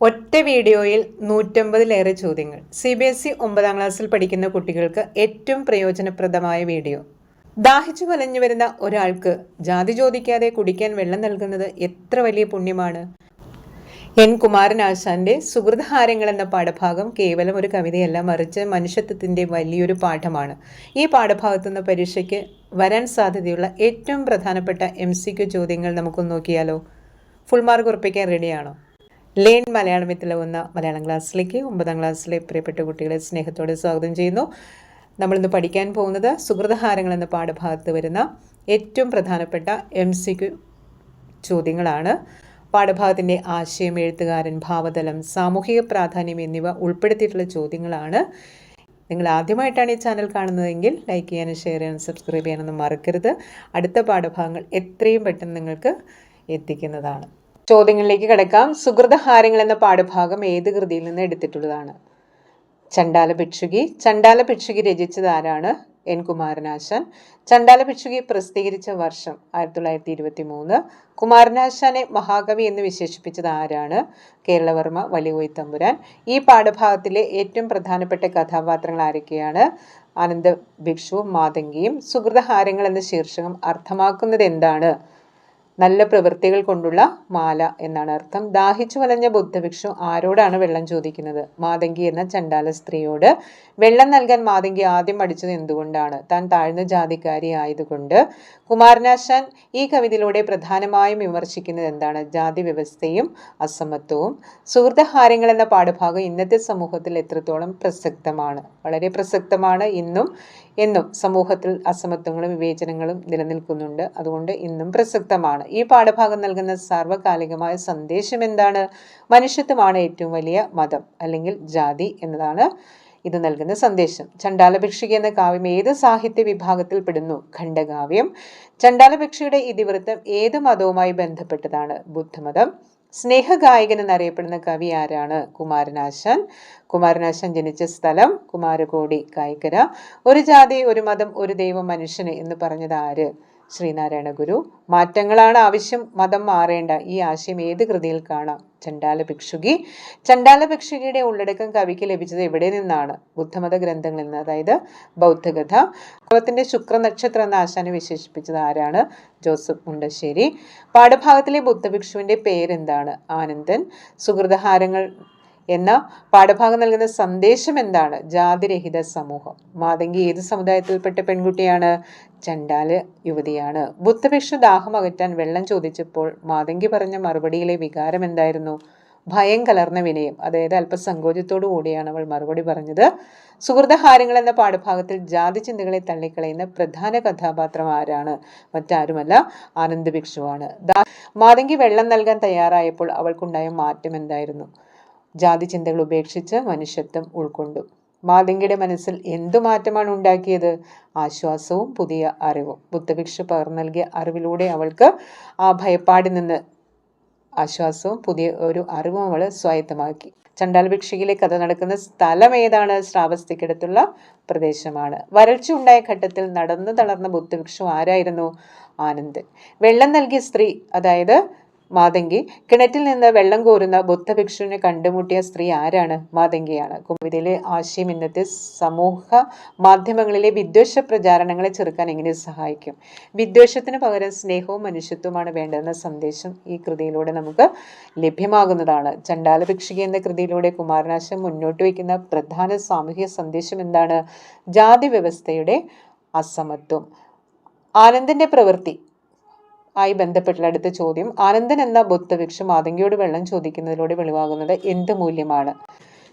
ഒറ്റ വീഡിയോയിൽ നൂറ്റമ്പതിലേറെ ചോദ്യങ്ങൾ. സി ബി എസ് ഇ ഒമ്പതാം ക്ലാസ്സിൽ പഠിക്കുന്ന കുട്ടികൾക്ക് ഏറ്റവും പ്രയോജനപ്രദമായ വീഡിയോ. ദാഹിച്ചു വലഞ്ഞു വരുന്ന ഒരാൾക്ക് ജാതി ചോദിക്കാതെ കുടിക്കാൻ വെള്ളം നൽകുന്നത് എത്ര വലിയ പുണ്യമാണ്? എൻ. കുമാരനാശാന്റെ സുഹൃതഹാരങ്ങൾ എന്ന പാഠഭാഗം കേവലം ഒരു കവിതയല്ല മറിച്ച് മനുഷ്യത്വത്തിന്റെ വലിയൊരു പാഠമാണ്. ഈ പാഠഭാഗത്തു നിന്ന് പരീക്ഷയ്ക്ക് വരാൻ സാധ്യതയുള്ള ഏറ്റവും പ്രധാനപ്പെട്ട എം സി ക്യു ചോദ്യങ്ങൾ നമുക്കൊന്ന് നോക്കിയാലോ? ഫുൾ മാർക്ക് ഉറപ്പിക്കാൻ റെഡിയാണോ ലേൺ മലയാളം എന്ന മലയാളം ക്ലാസ്സിലേക്ക് ഒമ്പതാം ക്ലാസ്സിലെ പ്രിയപ്പെട്ട കുട്ടികളെ സ്നേഹത്തോടെ സ്വാഗതം ചെയ്യുന്നു. നമ്മളിന്ന് പഠിക്കാൻ പോകുന്നത് സുഹൃതഹാരങ്ങൾ എന്ന പാഠഭാഗത്ത് വരുന്ന ഏറ്റവും പ്രധാനപ്പെട്ട എം സി ക്യു ചോദ്യങ്ങളാണ്. പാഠഭാഗത്തിന്റെ ആശയം എഴുത്തുകാരൻ ഭാവതലം സാമൂഹിക പ്രാധാന്യം എന്നിവ ഉൾപ്പെടുത്തിയിട്ടുള്ള ചോദ്യങ്ങളാണ്. നിങ്ങൾ ആദ്യമായിട്ടാണ് ഈ ചാനൽ കാണുന്നതെങ്കിൽ ലൈക്ക് ചെയ്യാനും ഷെയർ ചെയ്യാനും സബ്സ്ക്രൈബ് ചെയ്യാനൊന്നും മറക്കരുത്. അടുത്ത പാഠഭാഗങ്ങൾ എത്രയും പെട്ടെന്ന് നിങ്ങൾക്ക് എത്തിക്കുന്നതാണ്. ചോദ്യങ്ങളിലേക്ക് കിടക്കാം. സുഹൃതഹാരങ്ങൾ എന്ന പാഠഭാഗം ഏത് കൃതിയിൽ നിന്ന് എടുത്തിട്ടുള്ളതാണ്? ചണ്ടാല ഭിക്ഷുകി. ചണ്ടാല ഭിക്ഷുകി രചിച്ചത് ആരാണ്? എൻ കുമാരനാശാൻ. ചണ്ടാല ഭിക്ഷുകി പ്രസിദ്ധീകരിച്ച വർഷം ആയിരത്തി തൊള്ളായിരത്തി ഇരുപത്തി മൂന്ന് കുമാരനാശാനെ മഹാകവി എന്ന് വിശേഷിപ്പിച്ചത് ആരാണ്? കേരളവർമ്മ വലിയ തമ്പുരാൻ. ഈ പാഠഭാഗത്തിലെ ഏറ്റവും പ്രധാനപ്പെട്ട കഥാപാത്രങ്ങൾ ആരൊക്കെയാണ്? ആനന്ദ ഭിക്ഷുവും മാതങ്കിയും. സുഹൃതഹാരങ്ങൾ എന്ന ശീർഷകം അർത്ഥമാക്കുന്നത് എന്താണ്? നല്ല പ്രവൃത്തികൾ കൊണ്ടുള്ള മാല എന്നാണ് അർത്ഥം. ദാഹിച്ചു വലഞ്ഞ ബുദ്ധഭിക്ഷു ആരോടാണ് വെള്ളം ചോദിക്കുന്നത്? മാതങ്കി എന്ന ചണ്ടാല സ്ത്രീയോട് വെള്ളം നൽകാൻ മാതങ്കി ആദ്യം അടിച്ചത് എന്തുകൊണ്ടാണ്? താൻ താഴ്ന്ന ജാതിക്കാരി ആയതുകൊണ്ട്. കുമാരനാശാൻ ഈ കവിതയിലൂടെ പ്രധാനമായും വിമർശിക്കുന്നത് എന്താണ്? ജാതി വ്യവസ്ഥയും അസമത്വവും. സുഹൃത്തഹാരങ്ങൾ എന്ന പാഠഭാഗം ഇന്നത്തെ സമൂഹത്തിൽ എത്രത്തോളം പ്രസക്തമാണ്? വളരെ പ്രസക്തമാണ്. ഇന്നും എന്നും സമൂഹത്തിൽ അസമത്വങ്ങളും വിവേചനങ്ങളും നിലനിൽക്കുന്നുണ്ട്. അതുകൊണ്ട് ഇന്നും പ്രസക്തമാണ്. ഈ പാഠഭാഗം നൽകുന്ന സാർവകാലികമായ സന്ദേശം എന്താണ്? മനുഷ്യത്വമാണ് ഏറ്റവും വലിയ മതം അല്ലെങ്കിൽ ജാതി എന്നതാണ് ഇത് നൽകുന്ന സന്ദേശം. ചണ്ടാലഭിക്ഷുക എന്ന കാവ്യം ഏത് സാഹിത്യ വിഭാഗത്തിൽ പെടുന്നു? ഖണ്ഡകാവ്യം. ചണ്ടാലഭിക്ഷയുടെ ഇതിവൃത്തം ഏത് മതവുമായി ബന്ധപ്പെട്ടതാണ്? ബുദ്ധമതം. സ്നേഹഗായകൻ എന്നറിയപ്പെടുന്ന കവി ആരാണ്? കുമാരനാശാൻ. കുമാരനാശാൻ ജനിച്ച സ്ഥലം കുമാരകോടി കായിക്കര. ഒരു ജാതി ഒരു മതം ഒരു ദൈവം മനുഷ്യന് എന്ന് പറഞ്ഞത് ആര്? ശ്രീനാരായണ ഗുരു. മാറ്റങ്ങളാണ് ആവശ്യം മതം മാറേണ്ട. ഈ ആശയം ഏത് കൃതിയിൽ കാണാം? ചണ്ടാല ഭിക്ഷുകി. ചണ്ടാല ഭിക്ഷുകിയുടെ ഉള്ളടക്കം കവിക്ക് ലഭിച്ചത് എവിടെ നിന്നാണ്? ബുദ്ധമത ഗ്രന്ഥങ്ങളിൽ നിന്ന്. അതായത് ബൗദ്ധകഥ. ലോകത്തിന്റെ ശുക്രനക്ഷത്രം എന്ന ആശാനെ വിശേഷിപ്പിച്ചത് ആരാണ്? ജോസഫ് മുണ്ടശ്ശേരി. പാഠഭാഗത്തിലെ ബുദ്ധഭിക്ഷുവിന്റെ പേരെന്താണ്? ആനന്ദൻ. സുഹൃതഹാരങ്ങൾ എന്ന പാഠഭാഗം നൽകുന്ന സന്ദേശം എന്താണ്? ജാതിരഹിത സമൂഹം. മാതങ്കി ഏത് സമുദായത്തിൽപ്പെട്ട പെൺകുട്ടിയാണ്? ചണ്ടാല യുവതിയാണ്. ബുദ്ധഭിക്ഷു ദാഹം അകറ്റാൻ വെള്ളം ചോദിച്ചപ്പോൾ മാതങ്കി പറഞ്ഞ മറുപടിയിലെ വികാരം എന്തായിരുന്നു? ഭയം കലർന്ന വിനയം. അതായത് അല്പ സങ്കോചത്തോടു കൂടിയാണ് അവൾ മറുപടി പറഞ്ഞത്. സുഹൃതഹാരങ്ങൾ എന്ന പാഠഭാഗത്തിൽ ജാതി ചിന്തകളെ തള്ളിക്കളയുന്ന പ്രധാന കഥാപാത്രം ആരാണ്? മറ്റാരുമല്ല ആനന്ദ ഭിക്ഷുവാണ് മാതങ്കി വെള്ളം നൽകാൻ തയ്യാറായപ്പോൾ അവൾക്കുണ്ടായ മാറ്റം എന്തായിരുന്നു? ജാതി ചിന്തകൾ ഉപേക്ഷിച്ച് മനുഷ്യത്വം ഉൾക്കൊണ്ടു. മാതങ്കിയുടെ മനസ്സിൽ എന്തു മാറ്റമാണ് ഉണ്ടാക്കിയത്? ആശ്വാസവും പുതിയ അറിവും. ബുദ്ധഭിക്ഷ പകർന്നു നൽകിയ അറിവിലൂടെ അവൾക്ക് ആ ഭയപ്പാടിൽ നിന്ന് ആശ്വാസവും പുതിയ ഒരു അറിവും അവൾ സ്വായത്തമാക്കി. ചണ്ടാൽ ഭിക്ഷയിലെ കഥ നടക്കുന്ന സ്ഥലം ഏതാണ്? ശ്രാവസ്തിക്കടുത്തുള്ള പ്രദേശമാണ്. വരൾച്ച ഉണ്ടായ ഘട്ടത്തിൽ നടന്നു തളർന്ന ബുദ്ധഭിക്ഷു ആരായിരുന്നു? ആനന്ദൻ. വെള്ളം നൽകിയ സ്ത്രീ അതായത് മാതങ്കി. കിണറ്റിൽ നിന്ന് വെള്ളം കോരുന്ന ബുദ്ധഭിക്ഷുവിനെ കണ്ടുമുട്ടിയ സ്ത്രീ ആരാണ്? മാതങ്കിയാണ്. കവിതയിലെ ആശയം ഇന്നത്തെ സമൂഹ മാധ്യമങ്ങളിലെ വിദ്വേഷ പ്രചാരണങ്ങളെ ചെറുക്കാൻ എങ്ങനെ സഹായിക്കും? വിദ്വേഷത്തിന് പകരം സ്നേഹവും മനുഷ്യത്വമാണ് വേണ്ടതെന്ന സന്ദേശം ഈ കൃതിയിലൂടെ നമുക്ക് ലഭ്യമാകുന്നതാണ്. ചണ്ടാല ഭിക്ഷുക എന്ന കൃതിയിലൂടെ കുമാരനാശം മുന്നോട്ട് വയ്ക്കുന്ന പ്രധാന സാമൂഹിക സന്ദേശം എന്താണ്? ജാതി വ്യവസ്ഥയുടെ അസമത്വം. ആനന്ദിന്റെ പ്രവൃത്തി ആയി ബന്ധപ്പെട്ടുള്ള അടുത്ത ചോദ്യം. ആനന്ദൻ എന്ന ബുദ്ധഭിക്ഷു മാതങ്കിയോട് വെള്ളം ചോദിക്കുന്നതിലൂടെ വെളിവാകുന്നത് എന്ത് മൂല്യമാണ്?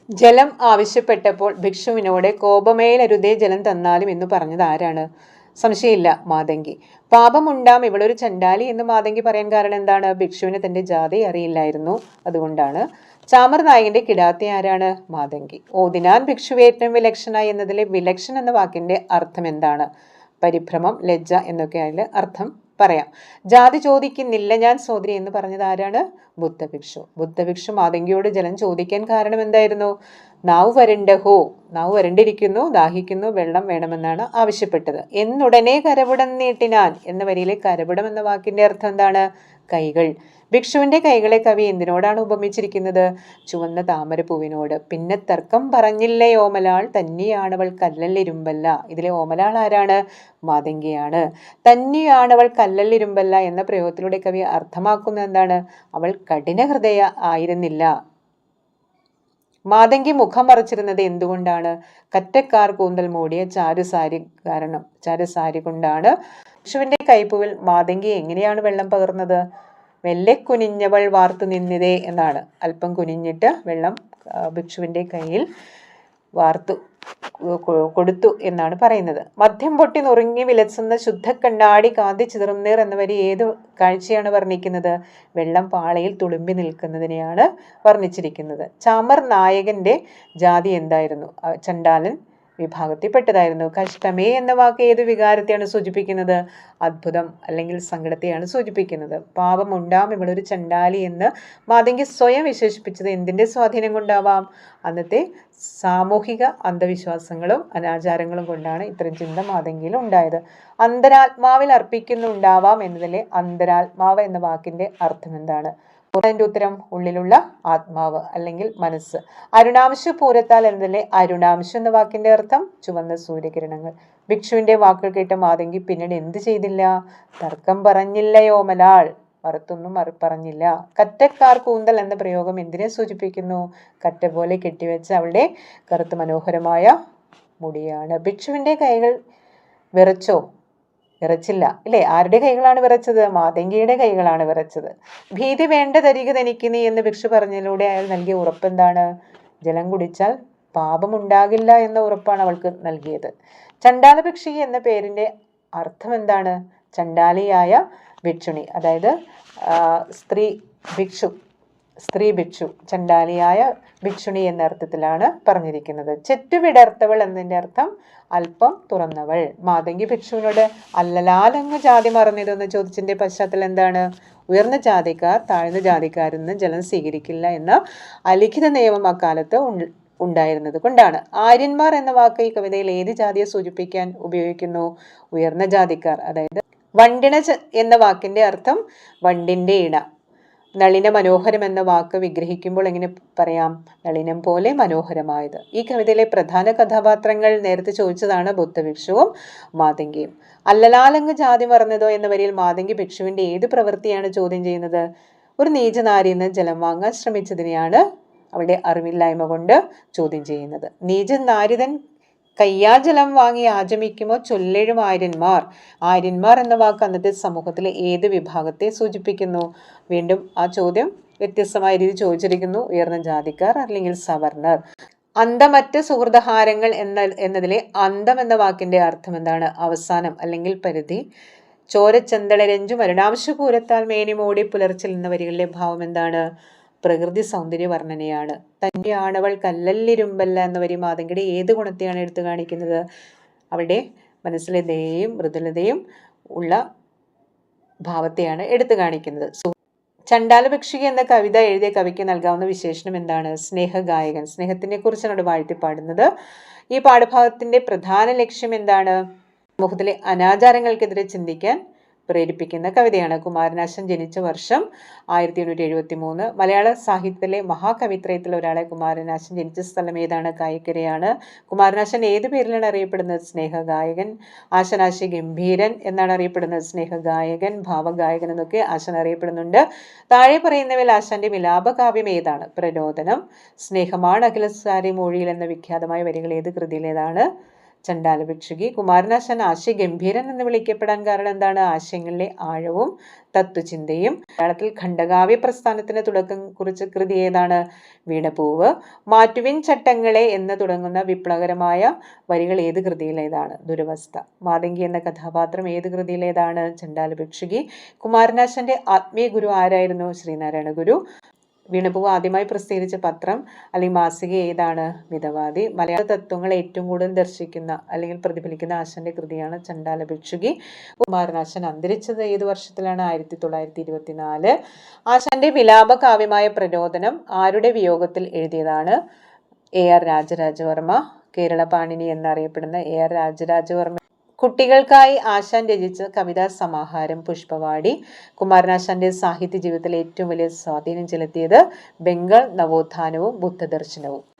ജലം ആവശ്യപ്പെട്ടപ്പോൾ ഭിക്ഷുവിനോട് കോപമേലരുതേ ജലം തന്നാലും എന്ന് പറഞ്ഞത് ആരാണ്? സംശയമില്ല മാതങ്കി. പാപമുണ്ടാം ഇവളൊരു ചണ്ടാലി എന്ന് മാതങ്കി പറയാൻ കാരണം എന്താണ്? ഭിക്ഷുവിന് തന്റെ ജാതി അറിയില്ലായിരുന്നു അതുകൊണ്ടാണ്. ചാമർ നായകന്റെ കിടാത്തി ആരാണ്? മാതങ്കി. ഓതിനാൻ ഭിക്ഷുവെ ഏറ്റവും വിലക്ഷണ എന്നതിലെ വിലക്ഷൻ എന്ന വാക്കിന്റെ അർത്ഥം എന്താണ്? പരിഭ്രമം ലജ്ജ എന്നൊക്കെ അതിൽ അർത്ഥം പറയാം. ജാതി ചോദിക്കുന്നില്ല ഞാൻ സോദരി എന്ന് പറഞ്ഞത് ആരാണ്? ബുദ്ധഭിക്ഷു. ബുദ്ധഭിക്ഷു മാതങ്കിയോട് ജലം ചോദിക്കാൻ കാരണം എന്തായിരുന്നു? നാവ് വരണ്ടഹോ നാവ് വരണ്ടിരിക്കുന്നു ദാഹിക്കുന്നു വെള്ളം വേണമെന്നാണ് ആവശ്യപ്പെട്ടത്. എന്നുടനെ കരപിടം നീട്ടിനാൻ എന്ന വരിയിലെ കരപിടം എന്ന വാക്കിന്റെ അർത്ഥം എന്താണ്? കൈകൾ. ഭിക്ഷുവിന്റെ കൈകളെ കവി എന്തിനോടാണ് ഉപമിച്ചിരിക്കുന്നത്? ചുവന്ന താമരപ്പൂവിനോട് പിന്നെ തർക്കം പറഞ്ഞില്ലേ ഓമലാൾ? തന്നെയാണവൾ കല്ലല്ലിരുമ്പല്ല. ഇതിലെ ഓമലാൾ ആരാണ്? മാതങ്കിയാണ്. തന്നെയാണവൾ കല്ലല്ലിരുമ്പല്ല എന്ന പ്രയോഗത്തിലൂടെ കവി അർത്ഥമാക്കുന്നത് എന്താണ്? അവൾ കഠിന ഹൃദയ ആയിരുന്നില്ല. മാതങ്കി മുഖം മറച്ചിരുന്നത് എന്തുകൊണ്ടാണ്? കറ്റക്കാർ കൂന്തൽ മൂടിയ ചാരുസാരി കാരണം ചാരുസാരി കൊണ്ടാണ്. ഭിക്ഷുവിന്റെ കൈപ്പുവിൽ മാതങ്കി എങ്ങനെയാണ് വെള്ളം പകർന്നത്? മെല്ലെ കുനിഞ്ഞവൾ വാർത്തു നിന്നിതേ എന്നാണ്. അല്പം കുനിഞ്ഞിട്ട് വെള്ളം ഭിക്ഷുവിന്റെ കയ്യിൽ വാർത്തു കൊടുത്തു എന്നാണ് പറയുന്നത്. മദ്യം പൊട്ടി നുറുങ്ങി വിലസുന്ന ശുദ്ധ കണ്ണാടി കാന്തി ചിതറുന്നേർ എന്ന വരി ഏത് കാഴ്ചയാണ് വർണിക്കുന്നത്? വെള്ളം പാളയിൽ തുളുമ്പി നിൽക്കുന്നതിനെയാണ് വർണിച്ചിരിക്കുന്നത്. ചാമർ നായകന്റെ ജാതി എന്തായിരുന്നു? ചണ്ടാലൻ വിഭാഗത്തിൽപ്പെട്ടതായിരുന്നു. കഷ്ടമേ എന്ന വാക്ക് ഏത് വികാരത്തെയാണ് സൂചിപ്പിക്കുന്നത്? അത്ഭുതം അല്ലെങ്കിൽ സങ്കടത്തെയാണ് സൂചിപ്പിക്കുന്നത്. പാപം ഉണ്ടാം ഒരു ചണ്ടാലി എന്ന് മാതങ്കി സ്വയം വിശേഷിപ്പിച്ചത് എന്തിന്റെ സ്വാധീനം കൊണ്ടാവാം? അന്നത്തെ സാമൂഹിക അന്ധവിശ്വാസങ്ങളും അനാചാരങ്ങളും കൊണ്ടാണ് ഇത്തരം ചിന്ത മാതങ്കിയിൽ ഉണ്ടായത്. അന്തരാത്മാവിൽ അർപ്പിക്കുന്നുണ്ടാവാം എന്നതിലെ അന്തരാത്മാവ് എന്ന വാക്കിന്റെ അർത്ഥം എന്താണ് അതിന്റെ ഉത്തരം ഉള്ളിലുള്ള ആത്മാവ് അല്ലെങ്കിൽ മനസ്സ്. അരുണാംശ പൂരത്താൽ എന്നതിലെ അരുണാംശം എന്ന വാക്കിന്റെ അർത്ഥം ചുവന്ന സൂര്യകിരണങ്ങൾ. ഭിക്ഷുവിന്റെ വാക്കുകൾ കേട്ട മാതങ്കി പിന്നീട് എന്ത് ചെയ്തില്ല? തർക്കം പറഞ്ഞില്ലയോ മലാൾ മറുത്തൊന്നും മറു പറഞ്ഞില്ല. കറ്റക്കാർ കൂന്തൽ എന്ന പ്രയോഗം എന്തിനെ സൂചിപ്പിക്കുന്നു? കറ്റ പോലെ കെട്ടിവെച്ച അവളുടെ കറുത്ത് മനോഹരമായ മുടിയാണ്. ഭിക്ഷുവിന്റെ കൈകൾ വിറച്ചോ? വിറച്ചില്ല. ഇല്ലേ? ആരുടെ കൈകളാണ് വിറച്ചത്? മാതങ്കിയുടെ കൈകളാണ് വിറച്ചത്. ഭീതി വേണ്ട തരിക തനിക്ക് നീ എന്ന് ഭിക്ഷു പറഞ്ഞതിലൂടെ അയാൾ നൽകിയ ഉറപ്പെന്താണ് ജലം കുടിച്ചാൽ പാപമുണ്ടാകില്ല എന്ന ഉറപ്പാണ് അവൾക്ക് നൽകിയത്. ചണ്ടാല ഭിക്ഷി എന്ന പേരിന്റെ അർത്ഥം എന്താണ്? ചണ്ടാലിയായ ഭിക്ഷുണി. അതായത് സ്ത്രീ ഭിക്ഷു. സ്ത്രീ ഭിക്ഷു ചണ്ടാലിയായ ഭിക്ഷുണി എന്ന അർത്ഥത്തിലാണ് പറഞ്ഞിരിക്കുന്നത്. ചെറ്റുവിടർത്തവൾ എന്നതിന്റെ അർത്ഥം അല്പം തുറന്നവൾ. മാതങ്കി ഭിക്ഷുവിനോട് അല്ലലാലങ്ങ് ജാതി മറന്നിതെന്ന് ചോദിച്ചതിന്റെ പശ്ചാത്തലം എന്താണ്? ഉയർന്ന ജാതിക്കാർ താഴ്ന്ന ജാതിക്കാരിൽ നിന്ന് ജലം സ്വീകരിക്കില്ല എന്ന അലിഖിത നിയമം അക്കാലത്ത് ഉണ്ട- ഉണ്ടായിരുന്നത് കൊണ്ടാണ്. ആര്യന്മാർ എന്ന വാക്ക് ഈ കവിതയിൽ ഏത് ജാതിയെ സൂചിപ്പിക്കാൻ ഉപയോഗിക്കുന്നു? ഉയർന്ന ജാതിക്കാർ. അതായത് വണ്ടിണ എന്ന വാക്കിന്റെ അർത്ഥം വണ്ടിന്റെ ഇണ. നളിന മനോഹരം എന്ന വാക്ക് വിഗ്രഹിക്കുമ്പോൾ എങ്ങനെ പറയാം? നളിനം പോലെ മനോഹരമായത്. ഈ കവിതയിലെ പ്രധാന കഥാപാത്രങ്ങൾ നേരത്തെ ചോദിച്ചതാണ് ബുദ്ധഭിക്ഷുവും മാതങ്കിയും. അല്ലലാലങ്ങ് ജാതി മറന്നതോ എന്ന വരിയിൽ മാതങ്കി ഭിക്ഷുവിന്റെ ഏത് പ്രവൃത്തിയാണ് ചോദ്യം ചെയ്യുന്നത്? ഒരു നീചനാരിയിൽ നിന്ന് ജലം വാങ്ങാൻ ശ്രമിച്ചതിനെയാണ് അവളുടെ അറിവില്ലായ്മ കൊണ്ട് ചോദ്യം ചെയ്യുന്നത്. നീചൻ നാരിതൻ കയ്യാജലം വാങ്ങി ആചമിക്കുമോ ചൊല്ലെഴും ആര്യന്മാർ. ആര്യന്മാർ എന്ന വാക്ക് അന്നത്തെ സമൂഹത്തിലെ ഏത് വിഭാഗത്തെ സൂചിപ്പിക്കുന്നു? വീണ്ടും ആ ചോദ്യം വ്യത്യസ്തമായ രീതി ചോദിച്ചിരിക്കുന്നു. ഉയർന്ന ജാതിക്കാർ അല്ലെങ്കിൽ സവർണർ. അന്തമറ്റ സുഹൃദഹാരങ്ങൾ എന്ന എന്നതിലെ അന്തം എന്ന വാക്കിന്റെ അർത്ഥം എന്താണ്? അവസാനം അല്ലെങ്കിൽ പരിധി. ചോരച്ചന്തളരഞ്ചു മരണാംശപൂരത്താൽ മേനിമോടി പുലർച്ചിൽ എന്ന വരികളിലെ ഭാവം എന്താണ്? പ്രകൃതി സൗന്ദര്യ വർണനയാണ് തന്റെ ആണവൾ കല്ലല്ലിരുമ്പല്ല എന്ന വരി മാതങ്കിയുടെ ഏത് ഗുണത്തെയാണ് എടുത്തു കാണിക്കുന്നത്? അവളുടെ മനസ്സിലെ ദയയും മൃദുലതയും ഉള്ള ഭാവത്തെയാണ് എടുത്തു കാണിക്കുന്നത്. ചണ്ടാലപക്ഷിക എന്ന കവിത എഴുതിയ കവിക്ക് നൽകാവുന്ന വിശേഷണം എന്താണ്? സ്നേഹഗായകൻ. സ്നേഹത്തിനെ കുറിച്ചാണ് വാഴ്ത്തി പാടുന്നത് ഈ പാഠഭാഗത്തിന്റെ പ്രധാന ലക്ഷ്യം എന്താണ്? സമൂഹത്തിലെ അനാചാരങ്ങൾക്കെതിരെ ചിന്തിക്കാൻ പ്രേരിപ്പിക്കുന്ന കവിതയാണ്. കുമാരനാശൻ ജനിച്ച വർഷം ആയിരത്തി എണ്ണൂറ്റി എഴുപത്തി മൂന്ന് മലയാള സാഹിത്യത്തിലെ മഹാകവിത്രയത്തിൽ ഒരാളെ കുമാരനാശൻ ജനിച്ച സ്ഥലം ഏതാണ്? കായിക്കരയാണ്. കുമാരനാശൻ ഏത് പേരിലാണ് അറിയപ്പെടുന്നത്? സ്നേഹഗായകൻ ആശനാശി ഗംഭീരൻ എന്നാണ് അറിയപ്പെടുന്നത്. സ്നേഹഗായകൻ ഭാവഗായകൻ എന്നൊക്കെ ആശൻ അറിയപ്പെടുന്നുണ്ട്. താഴെ പറയുന്നവയിൽ ആശാന്റെ വിലാപകാവ്യം ഏതാണ്? പ്രരോദനം. സ്നേഹമാണ് അഖിലസാരി മൊഴിയിൽ എന്ന വിഖ്യാതമായ വരികൾ ഏത് കൃതിയിലേതാണ്? ചണ്ടാലഭിക്ഷുകി കുമാരനാശൻ ആശയ ഗംഭീരൻ എന്ന് വിളിക്കപ്പെടാൻ കാരണം എന്താണ്? ആശയങ്ങളിലെ ആഴവും തത്വചിന്തയും മലയാളത്തിൽ ഖണ്ഡകാവ്യ പ്രസ്ഥാനത്തിന് തുടക്കം കുറിച്ച കൃതി ഏതാണ്? വീണപൂവ്. മാറ്റുവിൻ ചട്ടങ്ങളെ എന്ന് തുടങ്ങുന്ന വിപ്ലവകരമായ വരികൾ ഏത് കൃതിയിലേതാണ് ദുരവസ്ഥ. മാതങ്കി എന്ന കഥാപാത്രം ഏത് കൃതിയിലേതാണ് ചണ്ടാലഭിക്ഷുകി കുമാരനാശന്റെ ആത്മീയ ഗുരു ആരായിരുന്നു? ശ്രീനാരായണ ഗുരു. വീണപൂവ് ആദ്യമായി പ്രസിദ്ധീകരിച്ച പത്രം അല്ലെങ്കിൽ മാസിക ഏതാണ്? മിതവാദി. മലയാള തത്വങ്ങൾ ഏറ്റവും കൂടുതൽ ദർശിക്കുന്ന അല്ലെങ്കിൽ പ്രതിഫലിക്കുന്ന ആശാന്റെ കൃതിയാണ് ചണ്ടാല ഭിക്ഷുകി കുമാരനാശൻ അന്തരിച്ചത് ഏത് വർഷത്തിലാണ്? ആയിരത്തി തൊള്ളായിരത്തി ഇരുപത്തിനാല് ആശാന്റെ വിലാപ കാവ്യമായ പ്രരോദനം ആരുടെ വിയോഗത്തിൽ എഴുതിയതാണ്? എ ആർ രാജരാജവർമ്മ കേരള പാണിനി എന്നറിയപ്പെടുന്ന എ ആർ രാജരാജവർമ്മ കുട്ടികൾക്കായി ആശാൻ രചിച്ച കവിതാ സമാഹാരം പുഷ്പവാടി. കുമാരനാശാന്റെ സാഹിത്യ ജീവിതത്തിൽ ഏറ്റവും വലിയ സ്വാധീനം ചെലുത്തിയത് ബംഗാൾ നവോത്ഥാനവും ബുദ്ധദർശനവും.